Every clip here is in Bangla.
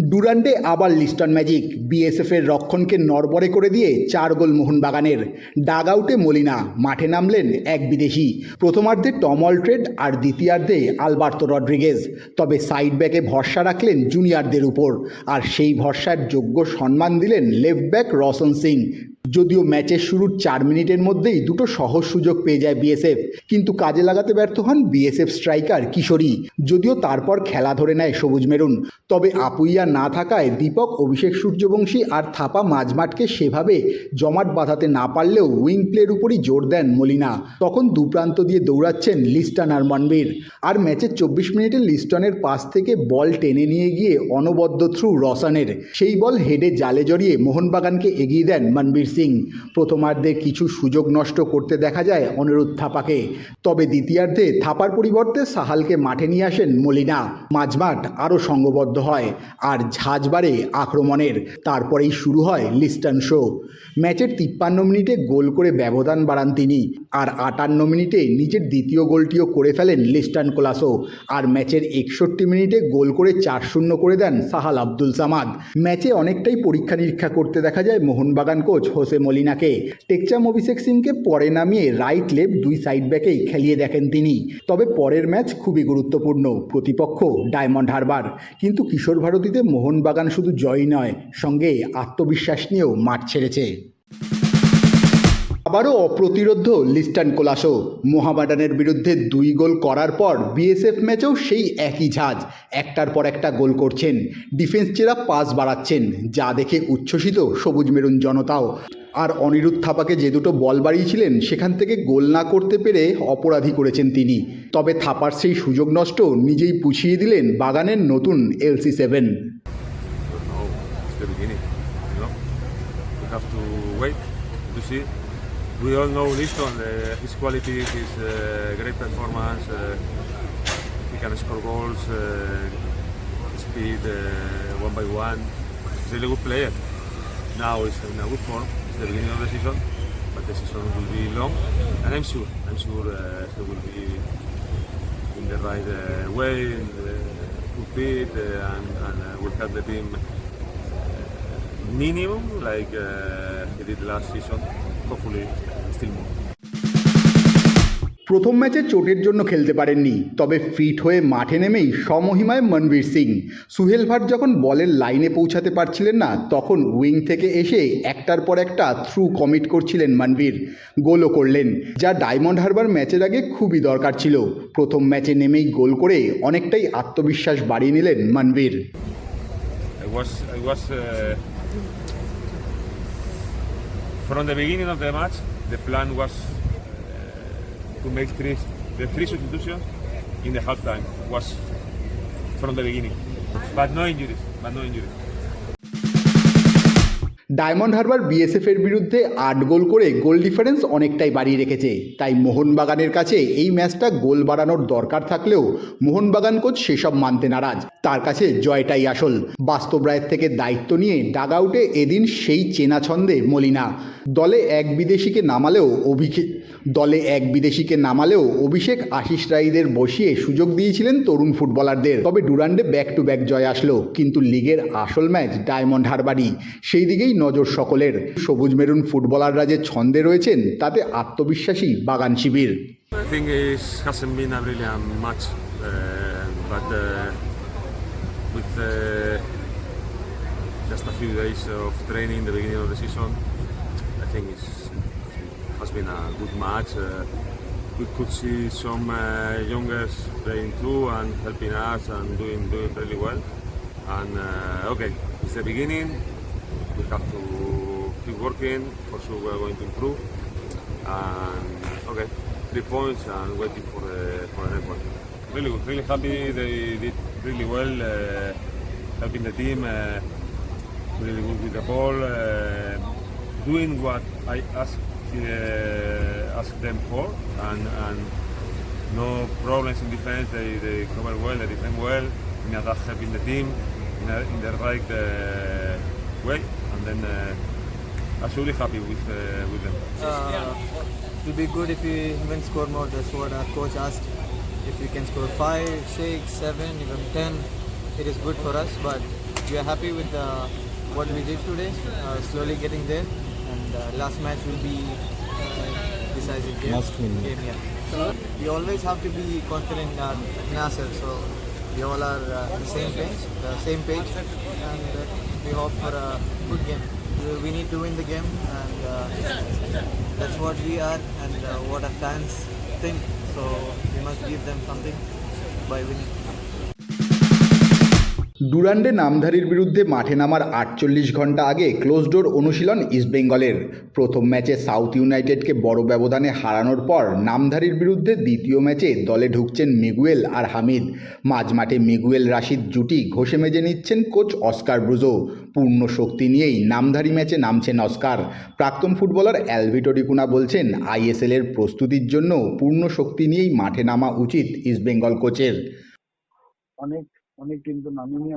ডুরান্ডে আবার লিস্টন ম্যাজিক বিএসএফের রক্ষণকে নরবরে করে দিয়ে চার গোল মোহনবাগানের। ডাগ আউটে মলিনা মাঠে নামলেন এক বিদেশি। প্রথমার্ধে টমল ট্রেড আর দ্বিতীয়ার্ধে আলবার্তো রড্রিগেজ। তবে সাইড ব্যাকে ভরসা রাখলেন জুনিয়রদের উপর। আর সেই ভরসার যোগ্য সম্মান দিলেন লেফট ব্যাক রসন সিং। যদিও ম্যাচের শুরুর চার মিনিটের মধ্যেই দুটো সহজ সুযোগ পেয়ে যায় বিএসএফ, কিন্তু কাজে লাগাতে ব্যর্থ হন বিএসএফ স্ট্রাইকার কিশোরী। যদিও তারপর খেলা ধরে নেয় সবুজ মেরুন, তবে আপুইয়া না থাকায় দীপক, অভিষেক সূর্যবংশী আর থাপা মাঝমাঠকে সেভাবে জমাট বাঁধাতে না পারলেও উইং প্লের উপরই জোর দেন মলিনা। তখন দুপ্রান্ত দিয়ে দৌড়াচ্ছেন লিস্টন আর মনবীর। আর ম্যাচের চব্বিশ মিনিটে লিস্টনের পাশ থেকে বল টেনে নিয়ে গিয়ে অনবদ্য থ্রু রসানের। সেই বল হেডে জালে জড়িয়ে মোহনবাগানকে এগিয়ে দেন মনবীর সিং। প্রথমার্ধে কিছু সুযোগ নষ্ট করতে দেখা যায় অনিরুদ্ধ থাপাকে। তবে দ্বিতীয়ার্ধে থাপার পরিবর্তে সাহালকে মাঠে নিয়ে আসেন মলিনা। মাঝমাঠ আরও সঙ্গবদ্ধ হয় আর ঝাঁজ বাড়ে আক্রমণের। তারপরেই শুরু হয় লিস্টন শো। ম্যাচের তিপ্পান্ন মিনিটে গোল করে ব্যবধান বাড়ান তিনি আর আটান্ন মিনিটে নিজের দ্বিতীয় গোলটিও করে ফেলেন লিস্টন কোলাসো। আর ম্যাচের একষট্টি মিনিটে গোল করে চার শূন্য করে দেন সাহাল আব্দুল সামাদ। ম্যাচে অনেকটাই পরীক্ষা নিরীক্ষা করতে দেখা যায় মোহনবাগান কোচ হোসে মলিনাকে টেকচাম অভিষেক সিংকে পরে নামিয়ে রাইট লেফট দুই সাইড ব্যাকেই খেলিয়ে দেখেন তিনি। তবে পরের ম্যাচ খুবই গুরুত্বপূর্ণ, প্রতিপক্ষ ডায়মন্ড হারবার। কিন্তু কিশোর ভারতীতে মোহনবাগান শুধু জয় নয়, সঙ্গে আত্মবিশ্বাস নিয়েও মাঠ ছেড়েছে। আবারও অপ্রতিরোধ্য লিস্টান কোলাসো। মোহামেডানের বিরুদ্ধে দুই গোল করার পর বিএসএফ ম্যাচেও সেই একই ঝাঁজ। একটার পর একটা গোল করছেন। ডিফেন্স চেরা পাস বাড়াচ্ছেন, যা দেখে উচ্ছ্বসিত সবুজ মেরুন জনতাও। আর অনিরুদ্ধ থাপাকে যে দুটো বল বাড়িয়েছিলেন, সেখান থেকে গোল না করতে পেরে অপরাধী করেছেন তিনি। তবে থাপার সেই সুযোগ নষ্ট নিজেই পুছিয়ে দিলেন বাগানের নতুন এলসি seven. To see. We all know Liston, uh, his quality, his uh, great performance. Uh, he can score goals, uh, speed uh, one by one. He's a really good player. Now he's in a good form. It's the beginning of the season, but the season will be long, and I'm sure, I'm sure uh, he will be in the right uh, way, in the full fit, uh, and, and uh, will help the team minimum like uh, he did last season. Hopefully, still more. প্রথম ম্যাচে চোটের জন্য খেলতে পারেননি তবে ফিট হয়ে মাঠে নেমেই সমহিমায় মনবীর সিং। সুহেল ভাট যখন বলের লাইনে পৌঁছাতে পারছিলেন না তখন উইং থেকে এসে একটার পর একটা থ্রু কমিট করছিলেন মনবীর। গোলও করলেন যা ডায়মন্ড হারবার ম্যাচের আগে খুবই দরকার ছিল। প্রথম ম্যাচে নেমেই গোল করে অনেকটাই আত্মবিশ্বাস বাড়িয়ে নিলেন Manvir I was I was uh, from the beginning of the match. The plan was uh, to make three the three substitutions in the halftime was from the beginning, but no injuries, but no injuries. Diamond Harbour BSF এর বিরুদ্ধে আট গোল করে গোল ডিফারেন্স অনেকটাই বাড়িয়ে রেখেছে তাই মোহনবাগানের কাছে এই ম্যাচটা গোল বাড়ানোর দরকার থাকলেও মোহনবাগান কোচ সেসব মানতে নারাজ তার কাছে জয়টাই আসল। বাস্তব রায়ের থেকে দায়িত্ব নিয়ে ডাগ আউটে এদিন সেই চেনা ছন্দে মলিনা। দলে এক বিদেশিকে নামালেও অভিষেক দলে এক বিদেশিকে নামালেও অভিষেক আশিস রাইদের বসিয়ে সুযোগ দিয়েছিলেন তরুণ ফুটবলারদের। তবে ডুরান্ডে ব্যাক টু ব্যাক জয় আসলো কিন্তু লিগের আসল ম্যাচ ডায়মন্ড হারবারই। সেই দিকেই নজর সকলের। সবুজ মেরুন ফুটবলাররা যে ছন্দে রয়েছেন তাতে আত্মবিশ্বাসী বাগান শিবির। I think it hasn't been a match, uh, but uh, with uh, just a few days of training, in the beginning of the season, I think it has been a good match. Uh, we could see some uh, youngers playing too and helping us and doing doing really well. And uh, okay, it's the beginning. We have to keep working. For sure, we are going to improve. And okay, three points and waiting for the for the next one. Really really happy. They did really well, uh, helping the team. Uh, really good with the ball, uh, doing what I asked uh, them for, and and no problems in defense. They, they cover well, they defend well. In attack, helping the team in, a, in the right uh, way, and then uh, absolutely happy with uh, with them. Uh, it will be good if we even score more. That's what our coach asked. If we can score five, six, seven, even ten, it is good for us. But we are happy with uh, what we did today. Uh, slowly getting there, and uh, last match will be uh, decisive game. Must win. game yeah. So we always have to be confident in, our, in ourselves. So we all are uh, the same page, the same page, and uh, we hope for a good game. We- need to win the game, and uh, that's what we are, and uh, what our fans think. So must give them something by winning. ডুরান্ডে নামধারীর বিরুদ্ধে মাঠে নামার আটচল্লিশ ঘণ্টা আগে ক্লোজ ডোর অনুশীলন ইস্টবেঙ্গলের প্রথম ম্যাচে সাউথ ইউনাইটেডকে বড় ব্যবধানে হারানোর পর নামধারীর বিরুদ্ধে দ্বিতীয় ম্যাচে দলে ঢুকছেন মিগুয়েল আর হামিদ। মাঝমাঠে মিগুয়েল রাশিদ জুটি ঘষে মেজে নিচ্ছেন কোচ অস্কার ব্রুজো। পূর্ণ শক্তি নিয়েই নামধারী ম্যাচে নামছেন অস্কার। প্রাক্তন ফুটবলার অ্যালভিটো ডিকুনা বলছেন আইএসএলের প্রস্তুতির জন্য পূর্ণ শক্তি নিয়েই মাঠে নামা উচিত ইস্টবেঙ্গল কোচের। অনেক অনেক টিম তো নামেনি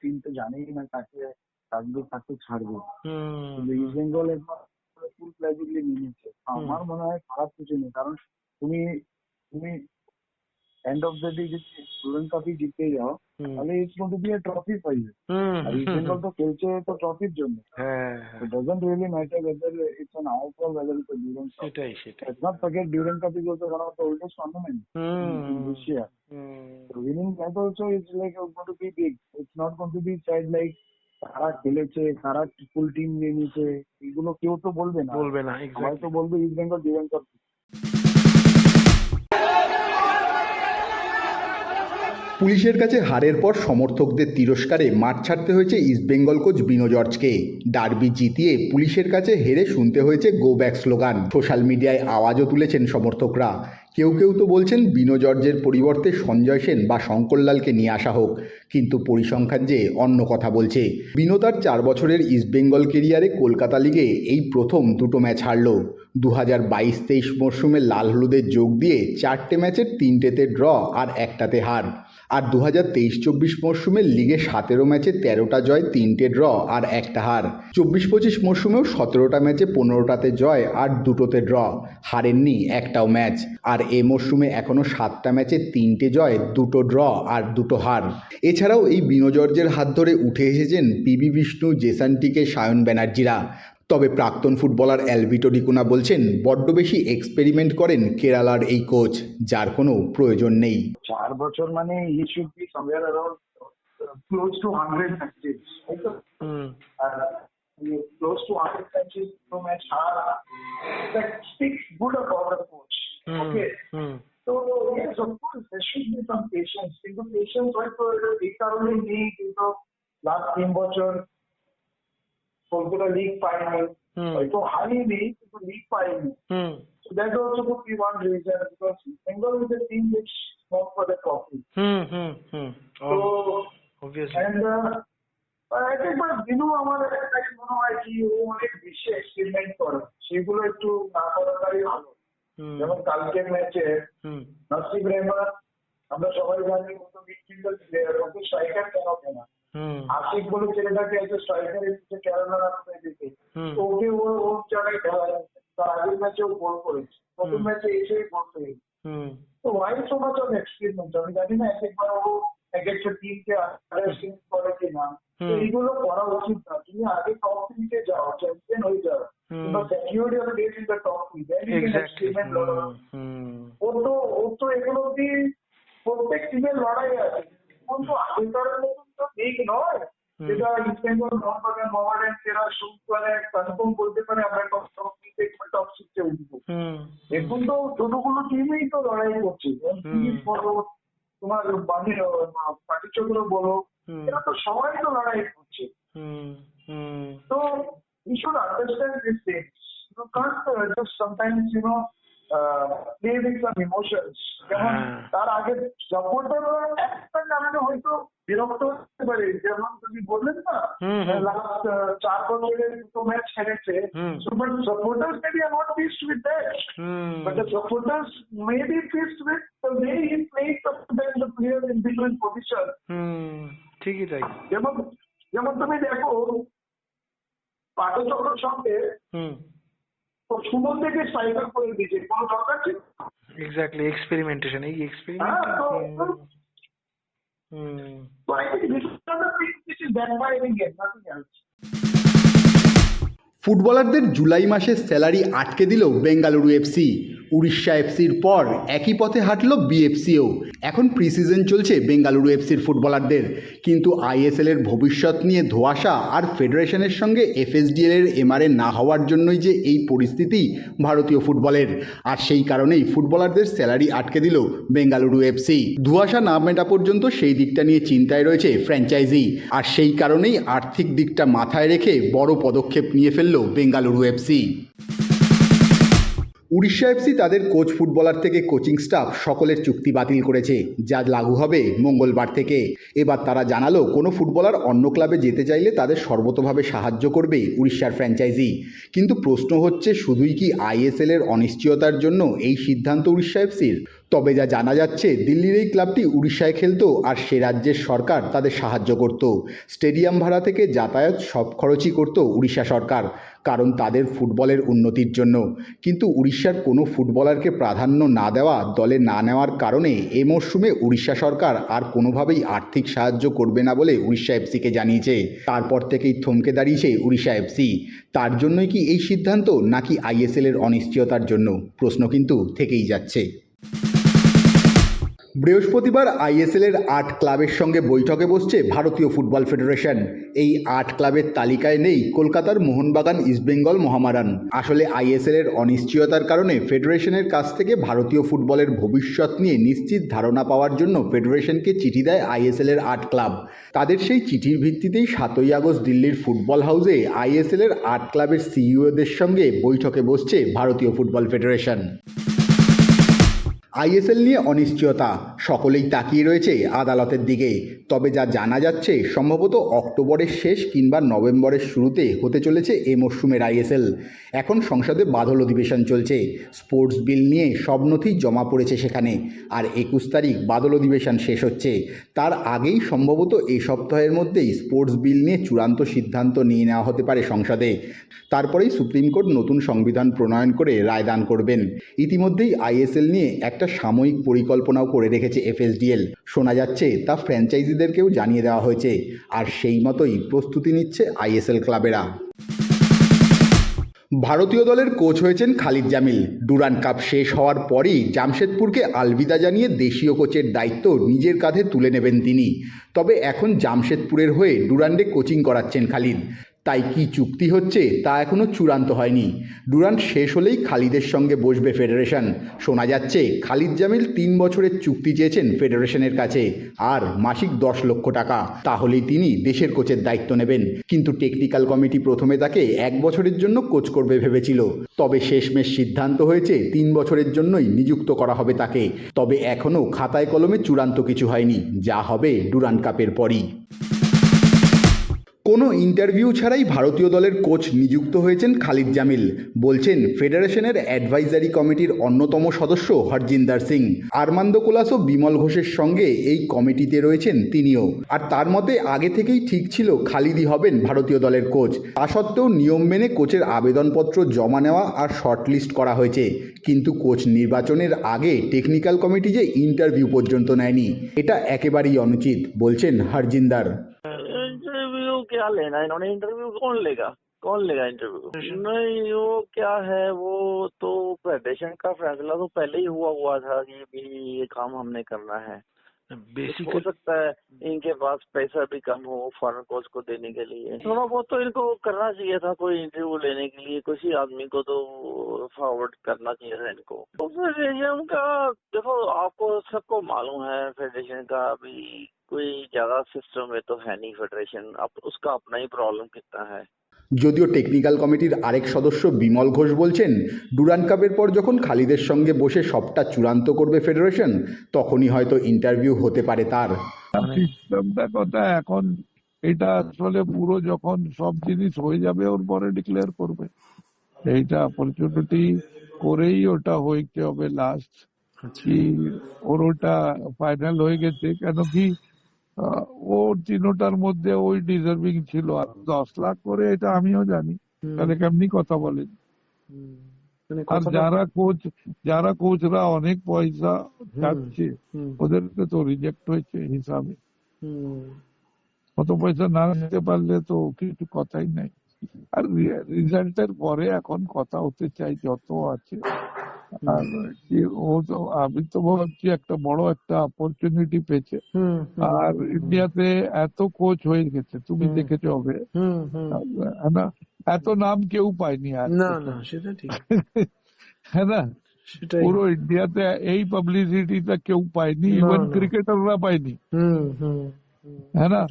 টিম তো জানেই না কাকে থাকবে কাকে ছাড়বে। কিন্তু ইস্ট বেঙ্গল একবার ফুল প্লাজিকলি নিয়েছে। আমার মনে হয় খারাপ কিছু নেই কারণ তুমি তুমি এন্ড অফ দ্য ডে যদি স্টুডেন্ট কাপই জিততে যাও তাহলে it's going to be a trophy phase R east Bengal তো খেলছে তো ট্রফির জন্য। It doesn't really matter whether it's an outfall whether it's cup সেটাই সেটাই। Forget Durant Cup is also one of the oldest tournaments in this year. So winning that also is like going to be big. It's not going to be said like কারা খেলেছে কারা ফুল টিম নিয়ে নিয়েছে। এগুলো কেউ তো বলবে না। বলবে না সবাই তো বলবে ইস্ট বেঙ্গল ডিফেন্স কাপ পুলিশের কাছে হারের পর সমর্থকদের তিরস্কারে মাঠ ছাড়তে হয়েছে ইস্টবেঙ্গল কোচ বিনো জর্জকে। ডার্বি জিতিয়ে পুলিশের কাছে হেরে শুনতে হয়েছে গো ব্যাক স্লোগান। সোশ্যাল মিডিয়ায় আওয়াজও তুলেছেন সমর্থকরা। কেউ কেউ তো বলছেন বিনো জর্জের পরিবর্তে সঞ্জয় সেন বা শঙ্করলালকে নিয়ে আসা হোক, কিন্তু পরিসংখ্যান যে অন্য কথা বলছে। বিনো তার চার বছরের ইস্টবেঙ্গল কেরিয়ারে কলকাতা লিগে এই প্রথম দুটো ম্যাচ হারল। দু হাজার বাইশ তেইশ মরশুমে লাল হলুদের যোগ দিয়ে চারটে ম্যাচের তিনটেতে ড্র আর একটাতে হার। আর দু হাজার তেইশ চব্বিশ মরশুমে লিগে সতেরো ম্যাচে তেরোটা জয়, তিনটে ড্র আর একটা হার। চব্বিশ পঁচিশ মরশুমেও সতেরোটা ম্যাচে পনেরোটাতে জয় আর দুটোতে ড্র। হারেননি একটাও ম্যাচ। আর এ মরশুমে এখনও সাতটা ম্যাচে তিনটে জয়, দুটো ড্র আর দুটো হার। এছাড়াও এই বিনোজর্জের হাত ধরে উঠে এসেছেন পিবি বিষ্ণু জেসান্টিকে সায়ন ব্যানার্জিরা। তবে প্রাক্তন ফুটবলার অ্যালভিটো ডিকুনা বলছেন বড্ড বেশি এক্সপেরিমেন্ট করেন কেরালার এই কোচ যার কোনো প্রয়োজন নেই। চার বছর মানে he should be somewhere around close to hundred matches R close to hundred matches তো ম্যাচ হারা be some patience. কিন্তু patience হয়তো এই কারণে নেই কিন্তু লাস্ট তিন বছর কলকাতা লিগ পায়নি হয়তো হারিনি কিন্তু লিগ পায়নি So that also could be one reason because Bengal is a team which fought for the trophy. So obviously and uh, I think but Binu আমার একটা মনে হয় কি ও অনেক বেশি এক্সপেরিমেন্ট করে। সেগুলো একটু না করাটাই ভালো। যেমন কালকের ম্যাচে নাসিব রেহমান আমরা সবাই জানি ও তো মিডফিল্ডার প্লেয়ার ওকে স্ট্রাইকার কেন কেনা? আশিক বলে ছেলেটাকে একটা স্ট্রাইকারের পিছিয়ে কেরালা রাখতে দিতে তো ওকে ও ওর জায়গায় খেলা তার আগের ম্যাচে ও গোল করেছে। প্রথম ম্যাচে এসেই গোল করেছে তো why so much of experiment আমি জানি না এক একবার ও এক একটা টিমকে আন্ডারস্ট্যান্ড করে কিনা। এইগুলো করা উচিত না। তুমি আগে টপ থ্রিতে যাও চ্যাম্পিয়ন হয়ে যাও। কিংবা secure your place in the top three ও তো ও তো এগুলো অব্দি প্রত্যেক টিমের লড়াই আছে। কিন্তু আগেকার মতন তো লিগ নয়। যেটা ইস্ট বেঙ্গল মোহনবাগান মোহামেডান সেরা শুট মানে কনফার্ম বলতে পারে আমরা টপ টপ কিংবা টপ সিক্সে উঠবো। এখন তো ছোটগুলো টিমই তো লড়াই করছে। বলো তোমার বাণী পাটিচক্র বলো এরা তো সবাই তো লড়াই করছে। তো you should understand these things. You can't uh, just sometimes, you know, with some emotions যেমন হ্যাঁ। তার আগে সাপোর্টাররা একটা কারণে হয়তো বিরক্ত হতে পারে যেমন তুমি বললেন না। লাস্ট চার বছরে দুটো ম্যাচ হেরেছে but supporters maybe are not pleased with that. Hmm But the supporters may be pleased with the way he played sometimes the players in different positions. হুম ঠিকই তাই যেমন যেমন তুমি দেখো পাঠচক্রের সঙ্গে হুম শুরু থেকে স্ট্রাইকার করে দিয়েছে কোনো দরকার ছিল? এক্স্যাক্টলি এক্সপেরিমেন্টেশন এই এক্সপেরিমেন্ট হ্যাঁ, তো-. ফুটবলারদের জুলাই মাসের স্যালারি আটকে দিল বেঙ্গালুরু এফসি। উড়িষ্যা এফসির পর একই পথে হাঁটল বিএফসিও। এখন প্রিসিজন চলছে বেঙ্গালুরু এফসির ফুটবলারদের। কিন্তু আইএসএল এর ভবিষ্যৎ নিয়ে ধোয়াশা আর ফেডারেশনের সঙ্গে এফএসডিএল এর এমআরএ না হওয়ার জন্যই যে এই পরিস্থিতি ভারতীয় ফুটবলের। আর সেই কারণেই ফুটবলারদের স্যালারি আটকে দিল বেঙ্গালুরু এফসি। ধোঁয়াশা না মেটা পর্যন্ত সেই দিকটা নিয়ে চিন্তায় রয়েছে ফ্র্যাঞ্চাইজি। আর সেই কারণেই আর্থিক দিকটা মাথায় রেখে বড় পদক্ষেপ নিয়ে ফেলল বেঙ্গালুরু এফসি। উড়িষ্যা এফসি তাদের কোচ ফুটবলার থেকে কোচিং স্টাফ সকলের চুক্তি বাতিল করেছে, যা লাগু হবে মঙ্গলবার থেকে। এবার তারা জানালো, কোনো ফুটবলার অন্য ক্লাবে যেতে চাইলে তাদের সর্বতভাবে সাহায্য করবে উড়িষ্যার ফ্র্যাঞ্চাইজি। কিন্তু প্রশ্ন হচ্ছে, শুধুই কি আইএসএল এর অনিশ্চয়তার জন্য এই সিদ্ধান্ত উড়িষ্যা এফসির তবে যা জানা যাচ্ছে, দিল্লির এই ক্লাবটি উড়িষ্যায় খেলতো আর সে রাজ্যের সরকার তাদের সাহায্য করত। স্টেডিয়াম ভাড়া থেকে যাতায়াত সব খরচই করত উড়িষ্যা সরকার, কারণ তাদের ফুটবলের উন্নতির জন্য। কিন্তু উড়িষ্যার কোনো ফুটবলারকে প্রাধান্য না দেওয়া, দলে না নেওয়ার কারণে এ মরশুমে উড়িষ্যা সরকার আর কোনোভাবেই আর্থিক সাহায্য করবে না বলে উড়িষ্যা এফসিকে জানিয়েছে। তারপর থেকেই থমকে দাঁড়িয়েছে উড়িষ্যা এফসি। তার জন্যই কি এই সিদ্ধান্ত, নাকি আইএসএলের অনিশ্চয়তার জন্য? প্রশ্ন কিন্তু থেকেই যাচ্ছে। বৃহস্পতিবার আইএসএল এর আট ক্লাবের সঙ্গে বৈঠকে বসছে ভারতীয় ফুটবল ফেডারেশন। এই আট ক্লাবের তালিকায় নেই কলকাতার মোহনবাগান ইস্টবেঙ্গল মহামারান। আসলে আইএসএল এর অনিশ্চয়তার কারণে ফেডারেশনের কাছ থেকে ভারতীয় ফুটবলের ভবিষ্যৎ নিয়ে নিশ্চিত ধারণা পাওয়ার জন্য ফেডারেশনকে চিঠি দেয় আইএসএল এর আট ক্লাব। তাদের সেই চিঠির ভিত্তিতেই সাতই আগস্ট দিল্লির ফুটবল হাউসে আইএসএল এর আট ক্লাবের সিইওদের সঙ্গে বৈঠকে বসছে ভারতীয় ফুটবল ফেডারেশন। আইএসএল নিয়ে অনিশ্চয়তা। সকলেই তাকিয়ে রয়েছে আদালতের দিকে। তবে যা জানা যাচ্ছে, সম্ভবত অক্টোবরের শেষ কিংবা নভেম্বরের শুরুতে হতে চলেছে এ মরশুমের আইএসএল। এখন সংসদে বাদল অধিবেশন চলছে। স্পোর্টস বিল নিয়ে সব নথি জমা পড়েছে সেখানে। আর একুশ তারিখ বাদল অধিবেশন শেষ হচ্ছে। তার আগেই সম্ভবত এই সপ্তাহের মধ্যেই স্পোর্টস বিল নিয়ে চূড়ান্ত সিদ্ধান্ত নিয়ে নেওয়া হতে পারে সংসদে। তারপরেই সুপ্রিম কোর্ট নতুন সংবিধান প্রণয়ন করে রায়দান করবেন। ইতিমধ্যেই আইএসএল নিয়ে একটা সাময়িক পরিকল্পনাও করে রেখেছে এফএসডিএল। শোনা যাচ্ছে, তা ফ্র্যাঞ্চাইজিদেরকেও জানিয়ে দেওয়া হয়েছে। আর সেই মতোই প্রস্তুতি নিচ্ছে আইএসএল ক্লাবেরা। ভারতীয় দলের কোচ হয়েছেন খালিদ জামিল। ডুরান কাপ শেষ হওয়ার পরই জামশেদপুরকে আলবিদা জানিয়ে দেশীয় কোচের দায়িত্ব নিজের কাঁধে তুলে নেবেন তিনি। তবে এখন জামশেদপুরের হয়ে ডুরান্ডে কোচিং করাচ্ছেন খালিদ। তাই কি চুক্তি হচ্ছে তা এখনও চূড়ান্ত হয়নি। ডুরান্ট শেষ হলেই খালিদের সঙ্গে বসবে ফেডারেশন। শোনা যাচ্ছে, খালিদ জামিল তিন বছরের চুক্তি চেয়েছেন ফেডারেশনের কাছে, আর মাসিক দশ লক্ষ টাকা। তাহলেই তিনি দেশের কোচের দায়িত্ব নেবেন। কিন্তু টেকনিক্যাল কমিটি প্রথমে তাকে এক বছরের জন্য কোচ করবে ভেবেছিল। তবে শেষমেশ সিদ্ধান্ত হয়েছে, তিন বছরের জন্যই নিযুক্ত করা হবে তাকে। তবে এখনও খাতায় কলমে চূড়ান্ত কিছু হয়নি। যা হবে ডুরান কাপের পরই। কোনো ইন্টারভিউ ছাড়াই ভারতীয় দলের কোচ নিযুক্ত হয়েছেন খালিদ জামিল, বলছেন ফেডারেশনের অ্যাডভাইজারি কমিটির অন্যতম সদস্য হরজিন্দার সিং। আরমান্দ কোলাস ও বিমল ঘোষের সঙ্গে এই কমিটিতে রয়েছেন তিনিও। আর তার মতে, আগে থেকেই ঠিক ছিল খালিদই হবেন ভারতীয় দলের কোচ তা সত্ত্বেও নিয়ম মেনে কোচের আবেদনপত্র জমা নেওয়া আর শর্টলিস্ট করা হয়েছে। কিন্তু কোচ নির্বাচনের আগে টেকনিক্যাল কমিটি যে ইন্টারভিউ পর্যন্ত নেয়নি, এটা একেবারেই অনুচিত, বলছেন হরজিন্দার। इंटरव्यू क्या लेना इन्होंने इंटरव्यू कौन लेगा? कौन लेगा इंटरव्यू नहीं वो क्या है? वो तो फेडरेशन का फैसला तो पहले ही हुआ हुआ था कि भी ये काम हमने करना है। हो सकता है इनके पास पैसा भी कम हो फॉरन कोच को देने के लिए। थोड़ा बहुत तो इनको करना चाहिए था कोई इंटरव्यू लेने के लिए। किसी आदमी को तो फॉरवर्ड करना चाहिए था इनको। तो फेडरेशन का देखो आपको सबको मालूम है फेडरेशन का अभी कोई ज्यादा सिस्टम में तो है नहीं फेडरेशन अब उसका अपना ही प्रॉब्लम कितना है যদিও টেকনিক্যাল কমিটির আরেক সদস্য বিমল ঘোষ বলছেন ডুরান কাপের পর যখন খালিদের সঙ্গে বসে সবটা চূড়ান্ত করবে ফেডারেশন তখনই হয়তো ইন্টারভিউ হতে পারে তার সিস্টেমটা কথা এখন এটা আসলে পুরো যখন সব জিনিস হয়ে যাবে ওর পরে ডিক্লেয়ার করবে এইটা অপরচুনিটি করেই ওটা হইতে হবে লাস্ট কি ওর ওটা ফাইনাল হয়ে গেছে কেন কি আহ, ওর তিনোটার মধ্যে ওই ডিজার্ভিং ছিল। আর দশ লাখ করে এটা আমিও জানি। তাহলে কেমনি কথা বলেন? মানে আর যারা কোচ যারা কোচরা অনেক পয়সা চাচ্ছে হুম, ওদেরকে তো রিজেক্ট হয়েছে হিসাবে। অত পয়সা না দিতে পারলে তো কিছু কথাই নাই। আর রেজাল্টের পরে এখন কথা হতে চাই যত আছে। আর ও তো আমি তো ভাবছি একটা বড় একটা অপরচুনিটি পেয়েছে। আর ইন্ডিয়াতে এত কোচ হয়ে গেছে তুমি। দেখেছ হবে। হ্যাঁ না এত নাম কেউ পায়নি আর। না না সেটা ঠিক। হ্যাঁ না পুরো ইন্ডিয়াতে এই পাবলিসিটিটা কেউ পায়নি ইভেন। ক্রিকেটাররা পায়নি। হ্যাঁ না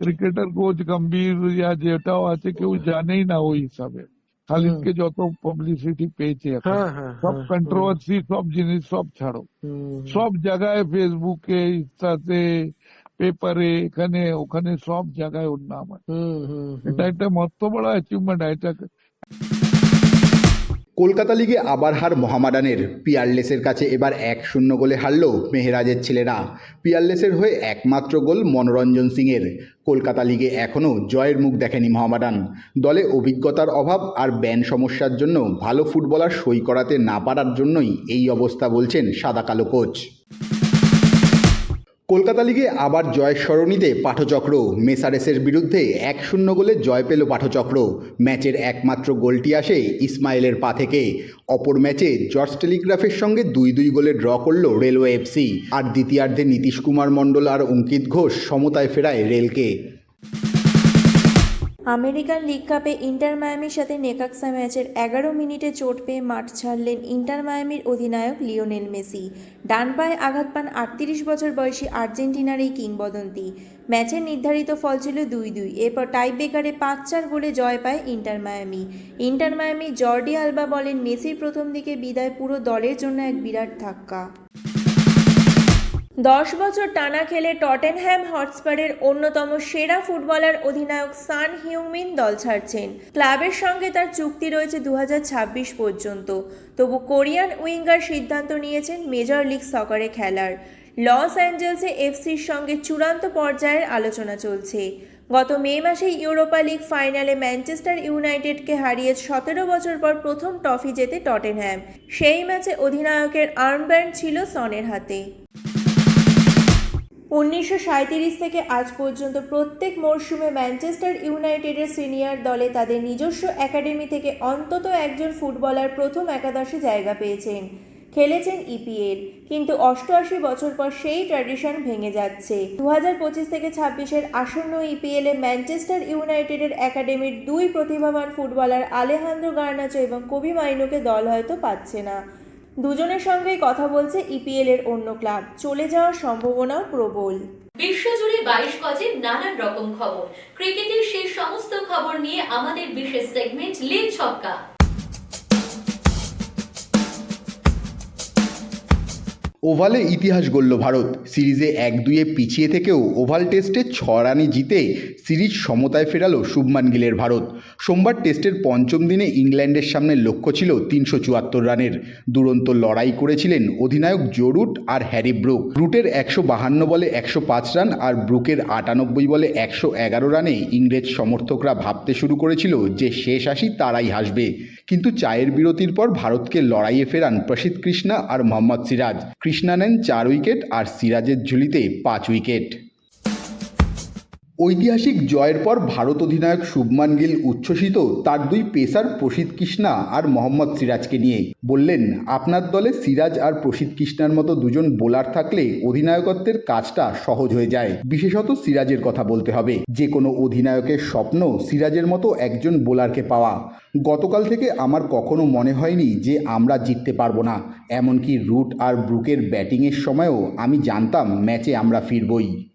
ক্রিকেটার কোচ গম্ভীর ইয়া যেটাও আছে কেউ জানেই না ওই হিসাবে। খালিদকে যত পাবলিসিটি পেয়েছে এখন হ্যাঁ হ্যাঁ সব হ্যাঁ, কন্ট্রোভার্সি সব জিনিস সব ছাড়ো। সব জায়গায় ফেসবুকে ইনস্টাতে পেপারে এখানে ওখানে সব জায়গায় ওর নাম আছে। এটা একটা মস্ত বড় অ্যাচিভমেন্ট এটা কলকাতা লিগে আবার হার মহামাডানের পিয়ারলেসের কাছে এবার এক শূন্য গোলে হারল মেহরাজের ছেলেরা। পিয়ারলেসের হয়ে একমাত্র গোল মনোরঞ্জন সিংয়ের। কলকাতা লিগে এখনও জয়ের মুখ দেখেনি মহামাডান দলে অভিজ্ঞতার অভাব আর ব্যান সমস্যার জন্য ভালো ফুটবলার সই করাতে না পারার জন্যই এই অবস্থা বলছেন সাদা কালো কোচ। কলকাতা লিগে আবার জয়ের সরণিতে পাঠচক্র। মেসারেসের বিরুদ্ধে এক শূন্য গোলে জয় পেল পাঠচক্র। ম্যাচের একমাত্র গোলটি আসে ইসমাইলের পা থেকে। অপর ম্যাচে জর্জ টেলিগ্রাফের সঙ্গে দুই দুই গোলে ড্র করল রেলওয়ে এফসি। আর দ্বিতীয়ার্ধে নীতিশ কুমার মণ্ডল আর অঙ্কিত ঘোষ সমতায় ফেরায় রেলকে। আমেরিকান লিগ কাপে ইন্টার মায়ামির সাথে নেকাক্সা ম্যাচের এগারো মিনিটে চোট পেয়ে মাঠ ছাড়লেন ইন্টার মায়ামির অধিনায়ক লিওনেল মেসি। ডান পায়ে আঘাত পান আটত্রিশ বছর বয়সী আর্জেন্টিনার এই কিংবদন্তি। ম্যাচের নির্ধারিত ফল ছিল দুই দুই। এরপর টাই ব্রেকারে পাঁচ চার গোলে জয় পায় Inter Miami. Inter Miami Jordi Alba বলেন, মেসির প্রথম দিকে বিদায় পুরো দলের জন্য এক বিরাট ধাক্কা। দশ বছর টানা খেলে টটেনহ্যাম হটস্পারের অন্যতম সেরা ফুটবলার অধিনায়ক সান হিউমিন দল ছাড়ছেন। ক্লাবের সঙ্গে তার চুক্তি রয়েছে দু হাজার ছাব্বিশ পর্যন্ত। তবু কোরিয়ান উইঙ্গার সিদ্ধান্ত নিয়েছেন মেজর লিগ সকারে খেলার। লস অ্যাঞ্জেলসে এফসির সঙ্গে চূড়ান্ত পর্যায়ের আলোচনা চলছে। গত মে মাসে ইউরোপা লিগ ফাইনালে ম্যানচেস্টার ইউনাইটেডকে হারিয়ে সতেরো বছর পর প্রথম ট্রফি জেতে টটেনহ্যাম। সেই ম্যাচে অধিনায়কের আর্মব্যান্ড ছিল সনের হাতে। উনিশশো সাঁইত্রিশ থেকে আজ পর্যন্ত প্রত্যেক মরশুমে ম্যানচেস্টার ইউনাইটেডের সিনিয়র দলে তাদের নিজস্ব একাডেমি থেকে অন্তত একজন ফুটবলার প্রথম একাদশে জায়গা পেয়েছেন। খেলেছেন ইপিএল, কিন্তু অষ্টআশি বছর পর সেই ট্র্যাডিশন ভেঙে যাচ্ছে। দু হাজার পঁচিশ থেকে ছাব্বিশের আসন্ন ইপিএল এ ম্যানচেস্টার ইউনাইটেডের একাডেমির দুই প্রতিভাবান ফুটবলার আলেহান্দ্রো গার্নাচো এবং কবি মাইনোকে দল হয়তো পাচ্ছে না। দুজনের সঙ্গেই কথা বলছে ইপিএল এর অন্য ক্লাব। চলে যাওয়ার সম্ভাবনাও প্রবল। বিশ্বজুড়ে বাইশ গজে নানান রকম খবর। ক্রিকেটের সেই সমস্ত খবর নিয়ে আমাদের বিশেষ সেগমেন্ট লিগ ছক্কা। ওভালে ইতিহাস গড়ল ভারত। সিরিজে এক দুয়ে পিছিয়ে থেকেও ওভাল টেস্টে ছ রানে জিতে সিরিজ সমতায় ফেরালো শুভমান গিলের ভারত। সোমবার টেস্টের পঞ্চম দিনে ইংল্যান্ডের সামনে লক্ষ্য ছিল তিনশো চুয়াত্তর রানের। দুরন্ত লড়াই করেছিলেন অধিনায়ক জোরুট আর হ্যারি ব্রুক। রুটের একশো বাহান্ন বলে একশো পাঁচ রান আর ব্রুকের আটানব্বই বলে একশো এগারো রানে ইংরেজ সমর্থকরা ভাবতে শুরু করেছিল যে শেষ আসি তারাই হাসবে। কিন্তু চায়ের বিরতির পর ভারতকে লড়াইয়ে ফেরান প্রসিদ্ধ কৃষ্ণা আর মোহাম্মদ সিরাজ। কৃষ্ণা নেন চার উইকেট আর সিরাজের ঝুলিতে পাঁচ উইকেট। ঐতিহাসিক জয়ের পর ভারত অধিনায়ক শুভমান গিল উচ্ছ্বসিত তার দুই পেসার প্রসিদ্ধ কৃষ্ণা আর মোহাম্মদ সিরাজকে নিয়ে। বললেন, আপনার দলে সিরাজ আর প্রসিদ্ধ কৃষ্ণার মতো দুজন বোলার থাকলে অধিনায়কত্বের কাজটা সহজ হয়ে যায়। বিশেষত সিরাজের কথা বলতে হবে। যে কোনো অধিনায়কের স্বপ্ন সিরাজের মতো একজন বোলারকে পাওয়া। গতকাল থেকে আমার কখনো মনে হয়নি যে আমরা জিততে পারব না। এমনকি রুট আর ব্রুকের ব্যাটিংয়ের সময়ও আমি জানতাম ম্যাচে আমরা ফিরবই।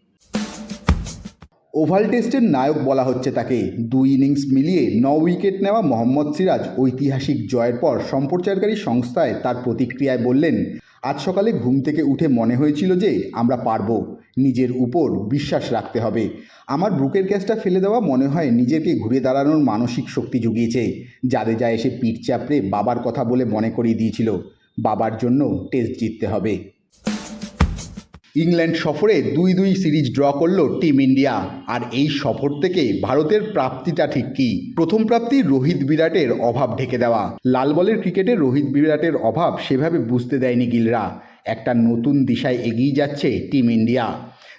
ওভাল টেস্টের নায়ক বলা হচ্ছে তাকে। দুই ইনিংস মিলিয়ে ন উইকেট নেওয়া মোহাম্মদ সিরাজ ঐতিহাসিক জয়ের পর সম্প্রচারকারী সংস্থায় তার প্রতিক্রিয়ায় বললেন, আজ সকালে ঘুম থেকে উঠে মনে হয়েছিল যে আমরা পারব। নিজের উপর বিশ্বাস রাখতে হবে। আমার বুকের গ্যাসটা ফেলে দেওয়া মনে হয় নিজেকে ঘুরে দাঁড়ানোর মানসিক শক্তি জুগিয়েছে। জাদেজা এসে পিঠ চাপড়ে বাবার কথা বলে মনে করিয়ে দিয়েছিল। বাবার জন্য টেস্ট জিততে হবে। ইংল্যান্ড সফরে দুই দুই সিরিজ ড্র করল টিম ইন্ডিয়া। আর এই সফর থেকে ভারতের প্রাপ্তিটা ঠিক কি? প্রথম প্রাপ্তি রোহিত বিরাটের অভাব ঢেকে দেওয়া। লাল বলের ক্রিকেটে রোহিত বিরাটের অভাব সেভাবে বুঝতে দেয়নি গিলরা। একটা নতুন দিশায় এগিয়ে যাচ্ছে টিম ইন্ডিয়া।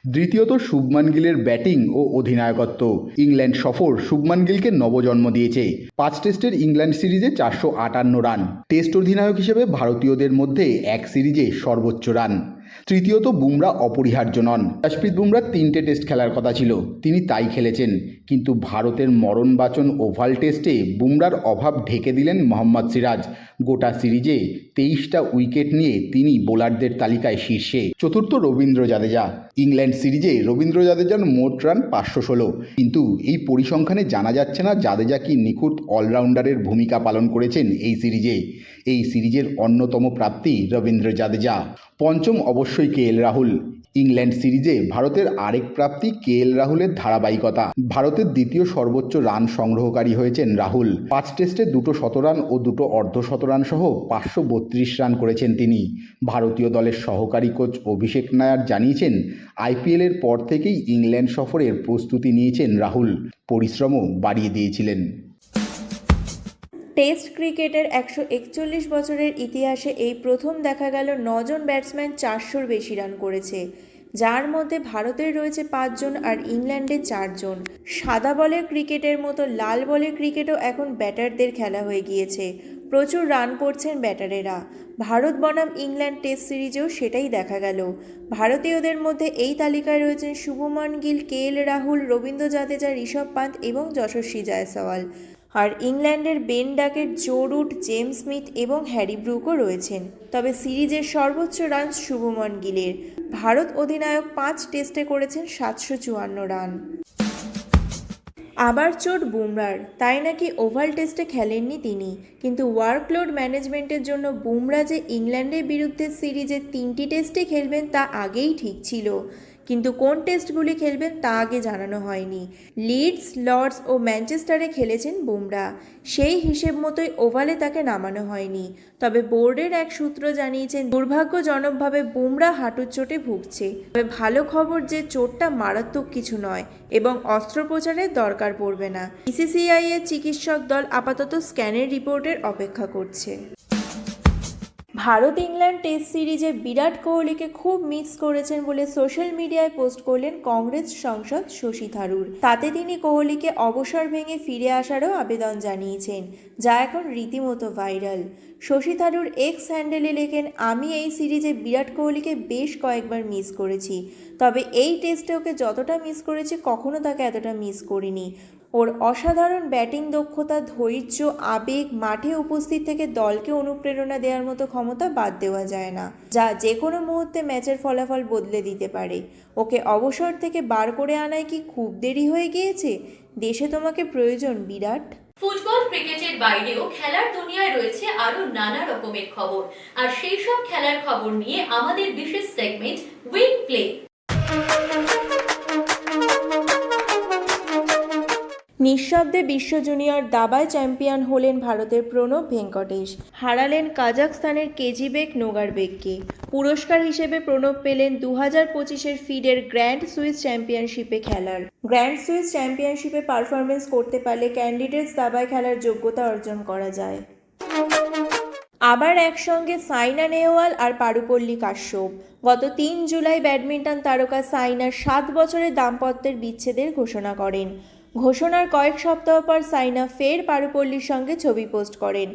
দ্বিতীয়ত শুভমান গিলের ব্যাটিং ও অধিনায়কত্ব। ইংল্যান্ড সফর শুভমান গিলকে নবজন্ম দিয়েছে। পাঁচ টেস্টের ইংল্যান্ড সিরিজে চারশো আটান্ন রান। টেস্ট অধিনায়ক হিসেবে ভারতীয়দের মধ্যে এক সিরিজে সর্বোচ্চ রান। তৃতীয়ত বুমরা অপরিহার্য নন। জাসপ্রীত বুমরার তিনটে টেস্ট খেলার কথা ছিল, তিনি তাই খেলেছেন। কিন্তু ভারতের মরণবাচন ওভাল টেস্টে বুমরার অভাব ঢেকে দিলেন মোহাম্মদ সিরাজ। গোটা সিরিজে তেইশটা উইকেট নিয়ে তিনি বোলারদের তালিকায় শীর্ষে। চতুর্থ রবীন্দ্র জাদেজা। ইংল্যান্ড সিরিজে রবীন্দ্র জাদেজার মোট রান পাঁচশো ষোলো। কিন্তু এই পরিসংখ্যানে জানা যাচ্ছে না জাদেজা কি নিখুঁত অলরাউন্ডারের ভূমিকা পালন করেছেন এই সিরিজে। এই সিরিজের অন্যতম প্রাপ্তি রবীন্দ্র জাদেজা। পঞ্চম অবশ্যই কে এল রাহুল। ইংল্যান্ড সিরিজে ভারতের আরেক প্রাপ্তি কে এল রাহুলের ধারাবাহিকতা। ভারতের দ্বিতীয় সর্বোচ্চ রান সংগ্রহকারী হয়েছেন রাহুল। পাঁচ টেস্টে দুটো শতরান ও দুটো অর্ধ শতরান সহ পাঁচশো বত্রিশ রান করেছেন তিনি। ভারতীয় দলের সহকারী কোচ অভিষেক নায়ার জানিয়েছেন আইপিএলের পর থেকেই ইংল্যান্ড সফরের প্রস্তুতি নিয়েছেন রাহুল। পরিশ্রমও বাড়িয়ে দিয়েছিলেন। টেস্ট ক্রিকেটের একশো একচল্লিশ বছরের ইতিহাসে এই প্রথম দেখা গেল নজন ব্যাটসম্যান চারশোর বেশি রান করেছে। যার মধ্যে ভারতের রয়েছে পাঁচজন আর ইংল্যান্ডে চারজন। সাদা বলের ক্রিকেটের মতো লাল বলের ক্রিকেটও এখন ব্যাটারদের খেলা হয়ে গিয়েছে। প্রচুর রান করছেন ব্যাটারেরা। ভারত বনাম ইংল্যান্ড টেস্ট সিরিজেও সেটাই দেখা গেল। ভারতীয়দের মধ্যে এই তালিকায় রয়েছেন শুভমান গিল, কে এল রাহুল, রবীন্দ্র জাদেজা, ঋষভ পান্ত এবং যশস্বী জয়সওয়াল। আর ইংল্যান্ডের বেন ডাকের জো রুট, জেমস স্মিথ এবং হ্যারি ব্রুকও রয়েছেন। তবে সিরিজের সর্বোচ্চ রান শুভমন গিলের। ভারত অধিনায়ক পাঁচ টেস্টে করেছেন সাতশো চুয়ান্ন রান। আবার চোট বুমরার। তাই নাকি ওভাল টেস্টে খেলেননি তিনি। কিন্তু ওয়ার্কলোড ম্যানেজমেন্টের জন্য বুমরা যে ইংল্যান্ডের বিরুদ্ধে সিরিজে তিনটি টেস্টে খেলবেন তা আগেই ঠিক ছিল। কিন্তু কোন টেস্টগুলি খেলবেন তা আগে জানানো হয়নি। লিডস, লর্ডস ও ম্যানচেস্টারে খেলেছেন বুমরা। সেই হিসেব মতোই ওভালে তাকে নামানো হয়নি। তবে বোর্ডের এক সূত্র জানিয়েছেন, দুর্ভাগ্যজনকভাবে বুমরা হাঁটুর চোটে ভুগছে। তবে ভালো খবর যে চোটটা মারাত্মক কিছু নয় এবং অস্ত্রোপচারের দরকার পড়বে না। বিসিসিআই এর চিকিৎসক দল আপাতত স্ক্যানের রিপোর্টের অপেক্ষা করছে। ভারত ইংল্যান্ড টেস্ট সিরিজে বিরাট কোহলিকে খুব মিস করেছেন বলে সোশ্যাল মিডিয়ায় পোস্ট করলেন কংগ্রেস সাংসদ শশী থারুর। তাতে তিনি কোহলিকে অবসর ভেঙে ফিরে আসারও আবেদন জানিয়েছেন, যা এখন রীতিমতো ভাইরাল। শশী থারুর এক্স হ্যান্ডেলে লেখেন, আমি এই সিরিজে বিরাট কোহলিকে বেশ কয়েকবার মিস করেছি, তবে এই টেস্টে ওকে যতটা মিস করেছি কখনো তাকে এতটা মিস করিনি। ওর অসাধারণ ব্যাটিং দক্ষতা, ধৈর্য, আবেগ মাঠে উপস্থিত থেকে দলকে অনুপ্রেরণা দেওয়ার মতো ক্ষমতা বাদ দেওয়া যায় না, যা যে কোনো মুহূর্তে ম্যাচের ফলাফল বদলে দিতে পারে। ওকে অবসর থেকে বার করে আনায় কি খুব দেরি হয়ে গিয়েছে? দেশে তোমাকে প্রয়োজন, বিরাট। ফুটবল, ক্রিকেটের বাইরেও খেলার দুনিয়ায় রয়েছে আরও নানা রকমের খবর। আর সেই সব খেলার খবর নিয়ে আমাদের বিশেষ সেগমেন্ট উইন প্লে নিঃশব্দে বিশ্ব জুনিয়র দাবায় চ্যাম্পিয়ন হলেন ভারতের প্রণব ভেঙ্কটেশ। হারালেন কাজাকস্তানের কেজিবেক নোগারবেককে পুরস্কার হিসেবে প্রণব পেলেন দু হাজার পঁচিশের ফিডের গ্র্যান্ড সুইস চ্যাম্পিয়নশিপে খেলার। গ্র্যান্ড সুইস চ্যাম্পিয়নশিপে পারফরমেন্স করতে পারলে ক্যান্ডিডেটস দাবায় খেলার যোগ্যতা অর্জন করা যায়। আবার একসঙ্গে সাইনা নেহওয়াল আর পারুপল্লী কাশ্যপ। গত তিন জুলাই ব্যাডমিন্টন তারকা সাইনা সাত বছরের দাম্পত্যের বিচ্ছেদের ঘোষণা করেন। ঘোষণার কয়েক সপ্তাহ পর সাইনা ফের পারুপল্লীর সঙ্গে ছবি পোস্ট করেন,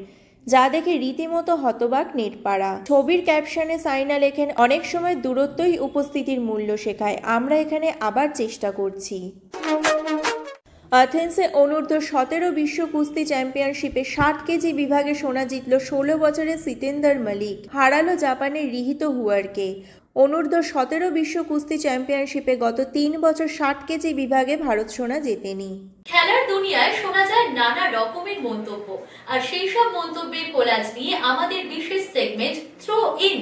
যা দেখে রীতিমতো হতবাক নেটপাড়া। ছবির ক্যাপশনে সাইনা লেখেন, অনেক সময় দূরত্বই উপস্থিতির মূল্য শেখায়, আমরা এখানে আবার চেষ্টা করছি। অ্যাথেন্সে অনূর্ধ্ব সতেরো বিশ্ব কুস্তি চ্যাম্পিয়নশিপে ষাট কেজি বিভাগে সোনা জিতল ষোলো বছরের সিতেন্দার মালিক, হারালো জাপানের রিহিত হুয়ারকে। অনূর্ধ্ব সতেরো বিশ্ব কুস্তি চ্যাম্পিয়নশিপে গত তিন বছর ষাট কেজি বিভাগে ভারত সোনা জেতেনি। খেলার দুনিয়ায় শোনা যায় নানা রকমের মন্তব্য। আর সেই সব মন্তব্যের কোলাজ নিয়ে আমাদের বিশেষ সেগমেন্ট থ্রো ইন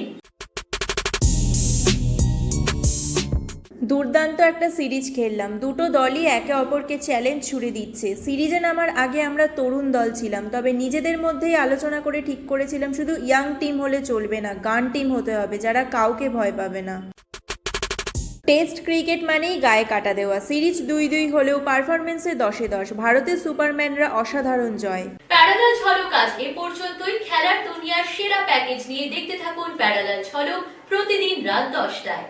দুর্দান্ত একটা সিরিজ খেললাম। দুটো দলই একে অপরকে চ্যালেঞ্জ ছুড়ে দিচ্ছে। সিরিজে নামার আগে আমরা তরুণ দল ছিলাম, তবে নিজেদের মধ্যেই আলোচনা করে ঠিক করেছিলাম, শুধু ইয়াং টিম হলে চলবে না, গান টিম হতে হবে, যারা কাউকে ভয় পাবে না। টেস্ট ক্রিকেট মানেই গায়ে কাটা দেওয়া। সিরিজ দুই দুই হলেও পারফরমেন্সে দশে দশ। ভারতের সুপারম্যানরা অসাধারণ জয়। প্যারালাল ঝলক আজ এ পর্যন্তই। খেলার দুনিয়ার সেরা প্যাকেজ নিয়ে দেখতে থাকুন প্যারালাল ঝলক প্রতিদিন রাত দশটায়।